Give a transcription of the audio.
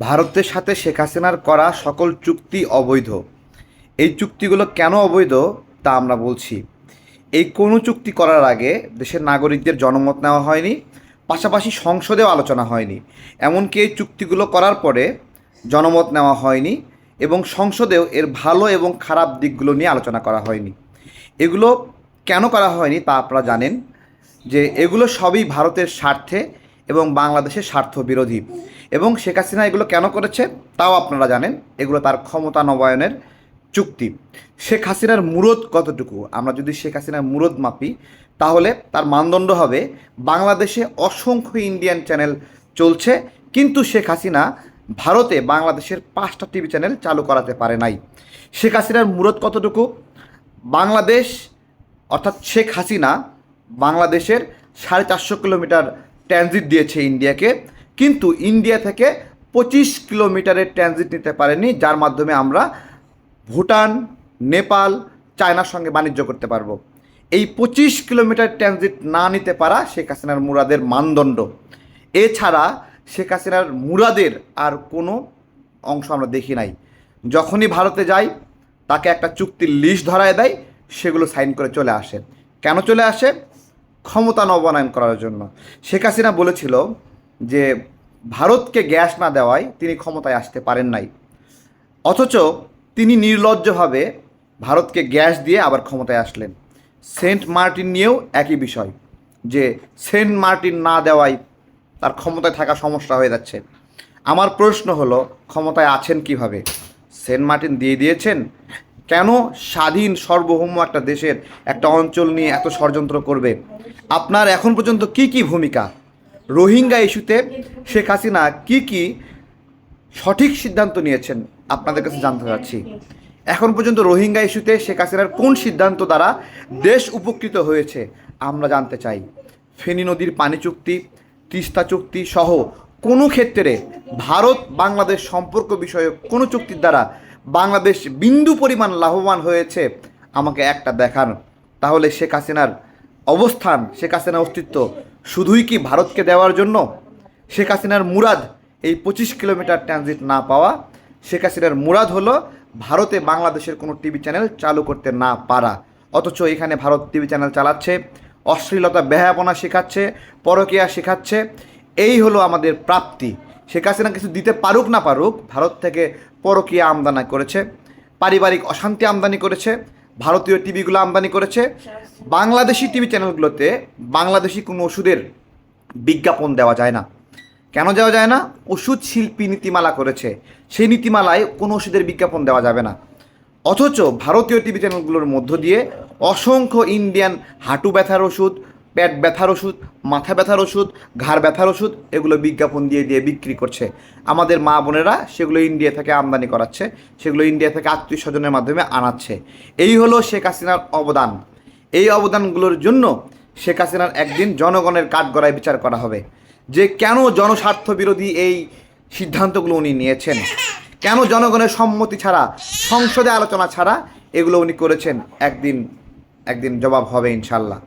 ভারতের সাথে শেখ হাসিনার করা সকল চুক্তি অবৈধ। এই চুক্তিগুলো কেন অবৈধ তা আমরা বলছি। এই কোনো চুক্তি করার আগে দেশের নাগরিকদের জনমত নেওয়া হয়নি, পাশাপাশি সংসদেও আলোচনা হয়নি। এমনকি এই চুক্তিগুলো করার পরে জনমত নেওয়া হয়নি এবং সংসদেও এর ভালো এবং খারাপ দিকগুলো নিয়ে আলোচনা করা হয়নি। এগুলো কেন করা হয়নি তা আপনারা জানেন যে এগুলো সবই ভারতের স্বার্থে এবং বাংলাদেশের স্বার্থ বিরোধী এবং শেখ হাসিনা এগুলো কেন করেছে তাও আপনারা জানেন। এগুলো তার ক্ষমতা নবায়নের চুক্তি। শেখ হাসিনার মুরদ কতটুকু? আমরা যদি শেখ হাসিনার মুরদ মাপি, তাহলে তার মানদণ্ড হবে বাংলাদেশে অসংখ্য ইন্ডিয়ান চ্যানেল চলছে, কিন্তু শেখ হাসিনা ভারতে বাংলাদেশের পাঁচটা টিভি চ্যানেল চালু করাতে পারে নাই। শেখ হাসিনার মুরদ কতটুকু? বাংলাদেশ, অর্থাৎ শেখ হাসিনা বাংলাদেশের সাড়ে চারশো কিলোমিটার ট্রানজিট দিয়েছে ইন্ডিয়াকে। কিন্তু ইন্ডিয়া থেকে পঁচিশ কিলোমিটারের ট্রানজিট নিতে পারেনি, যার মাধ্যমে আমরা ভুটান, নেপাল, চায়নার সঙ্গে বাণিজ্য করতে পারব। এই পঁচিশ কিলোমিটার ট্রানজিট না নিতে পারা শেখ হাসিনার মুরাদের মানদণ্ড। এছাড়া শেখ হাসিনার মুরাদের আর কোনো অংশ আমরা দেখি নাই। যখনই ভারতে যাই, তাকে একটা চুক্তির লিস্ট ধরায় দেয়, সেগুলো সাইন করে চলে আসে। কেন চলে আসে? ক্ষমতা নবায়ন করার জন্য। শেখ হাসিনা বলেছিল যে ভারতকে গ্যাস না দেওয়ায় তিনি ক্ষমতায় আসতে পারেন নাই। অথচ তিনি নির্লজ্জভাবে ভারতকে গ্যাস দিয়ে আবার ক্ষমতায় আসলেন। সেন্ট মার্টিন নিয়েও একই বিষয়, যে সেন্ট মার্টিন না দেওয়ায় তার ক্ষমতায় থাকা সমস্যা হয়ে যাচ্ছে। আমার প্রশ্ন হলো, ক্ষমতায় আছেন কীভাবে? সেন্ট মার্টিন দিয়ে দিয়েছেন? কেন স্বাধীন, সার্বভৌম একটা দেশের একটা অঞ্চল নিয়ে এত ষড়যন্ত্র করবে? আপনার এখন পর্যন্ত কি কি ভূমিকা? রোহিঙ্গা ইস্যুতে শেখ হাসিনা কি কি সঠিক সিদ্ধান্ত নিয়েছেন আপনাদের কাছে জানতে চাচ্ছি। এখন পর্যন্ত রোহিঙ্গা ইস্যুতে শেখ হাসিনার কোন সিদ্ধান্ত দ্বারা দেশ উপকৃত হয়েছে আমরা জানতে চাই। ফেনী নদীর পানি চুক্তি, তিস্তা চুক্তি সহ কোনো ক্ষেত্রে ভারত, বাংলাদেশ সম্পর্ক বিষয়ে কোনো চুক্তির দ্বারা বাংলাদেশ বিন্দু পরিমাণ লাভবান হয়েছে? আমাকে একটা দেখান। তাহলে শেখ হাসিনার অবস্থান, শেখ হাসিনার অস্তিত্ব শুধুই কি ভারতকে দেওয়ার জন্য? শেখ হাসিনার মুরাদ এই পঁচিশ কিলোমিটার ট্রানজিট না পাওয়া। শেখ হাসিনার মুরাদ হলো ভারতে বাংলাদেশের কোনো টিভি চ্যানেল চালু করতে না পারা। অথচ এখানে ভারত টিভি চ্যানেল চালাচ্ছে, অশ্লীলতা বেহায়াপনা শেখাচ্ছে, পরকীয়া শেখাচ্ছে। এই হলো আমাদের প্রাপ্তি। শেখ হাসিনা কিছু দিতে পারুক না পারুক, ভারত থেকে পরকীয়া আমদানি করেছে, পারিবারিক অশান্তি আমদানি করেছে ভারতীয় টিভিগুলো আমদানি করেছে। বাংলাদেশি টিভি চ্যানেলগুলোতে বাংলাদেশি কোনো ওষুধের বিজ্ঞাপন দেওয়া যায় না। কেন দেওয়া যায় না? ওষুধ শিল্পী নীতিমালা করেছে। সেই নীতিমালায় কোনো ওষুধের বিজ্ঞাপন দেওয়া যাবে না। অথচ ভারতীয় টিভি চ্যানেলগুলোর মধ্য দিয়ে অসংখ্য ইন্ডিয়ান হাঁটু ব্যথার ওষুধ পেট ব্যথার ওষুধ, মাথা ব্যথার ওষুধ, ঘাড় ব্যথার ওষুধ, এগুলো বিজ্ঞাপন দিয়ে দিয়ে বিক্রি করছে। আমাদের মা বোনেরা সেগুলো ইন্ডিয়া থেকে আমদানি করাচ্ছে, সেগুলো ইন্ডিয়া থেকে আত্মীয় স্বজনের মাধ্যমে আনাচ্ছে। এই হলো শেখ হাসিনার অবদান। এই অবদানগুলোর জন্য শেখ হাসিনার একদিন জনগণের কাঠগড়ায় বিচার করা হবে। যে কেন জনস্বার্থ বিরোধী এই সিদ্ধান্তগুলো উনি নিয়েছেন? কেন জনগণের সম্মতি ছাড়া, সংসদে আলোচনা ছাড়া এগুলো উনি করেছেন? একদিন একদিন জবাব হবে ইনশাল্লাহ